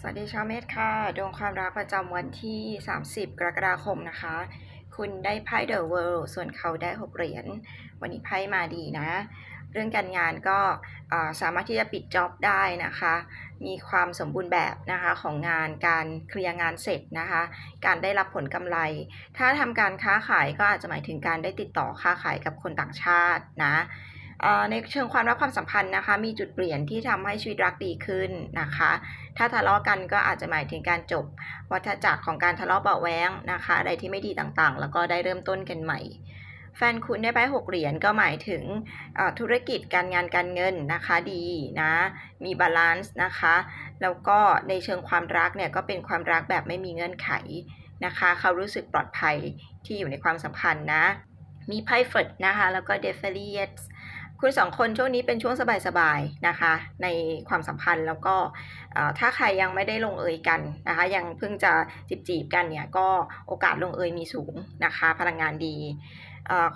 สวัสดีชาวเมษค่ะดวงความรักประจำวันที่ 30 กรกฎาคมนะคะ คุณได้ไพ่ The World ส่วนเขาได้ 6 เหรียญ วันนี้ไพ่มาดีนะ เรื่องการงานก็สามารถที่จะปิดจ็อบได้นะคะ มีความสมบูรณ์แบบนะคะของงานการเคลียร์งานเสร็จนะคะ การได้รับผลกำไร ถ้าทำการค้าขายก็อาจจะหมายถึงการได้ติดต่อค้าขายกับคนต่างชาตินะ ในเชิงความรักความสัมพันธ์นะคะ มีจุดเปลี่ยนที่ทำให้ชีวิตรักดีขึ้นนะคะ ถ้าทะเลาะกันก็อาจจะหมายถึงการจบ วัฏจักรของการทะเลาะเบาแวงนะคะอะไรที่ไม่ดีต่างๆ แล้วก็ได้เริ่มต้นกันใหม่ แฟนคุณได้ไปหกเหรียญก็หมายถึงธุรกิจการงานการเงินนะคะดีนะ มีบาลานซ์นะคะ แล้วก็ในเชิงความรักเนี่ยก็เป็นความรักแบบไม่มีเงื่อนไขนะคะ เขารู้สึกปลอดภัยที่อยู่ในความสัมพันธ์นะ มีไพ่เฟิร์ดนะคะ แล้วก็เดฟเฟลียส คุณสองคนช่วงนี้เป็นช่วงสบายๆนะคะ ในความสัมพันธ์แล้วก็ถ้าใครยังไม่ได้ลงเอยกันนะคะ ยังเพิ่งจะจีบจีบๆกันเนี่ยก็โอกาสลงเอยมีสูงนะคะ พลังงานดี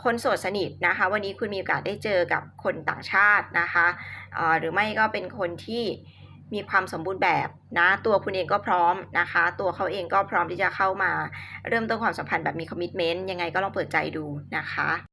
คนโสดสนิทนะคะ วันนี้คุณมีโอกาสได้เจอกับคนต่างชาตินะคะหรือไม่ก็เป็นคนที่มีความสมบูรณ์แบบนะตัวคุณเองก็พร้อมนะคะ ตัวเขาเองก็พร้อมที่จะเข้ามา เริ่มต้นความสัมพันธ์แบบมีคอมมิชเมนต์ยังไงก็ลองเปิดใจดูนะคะ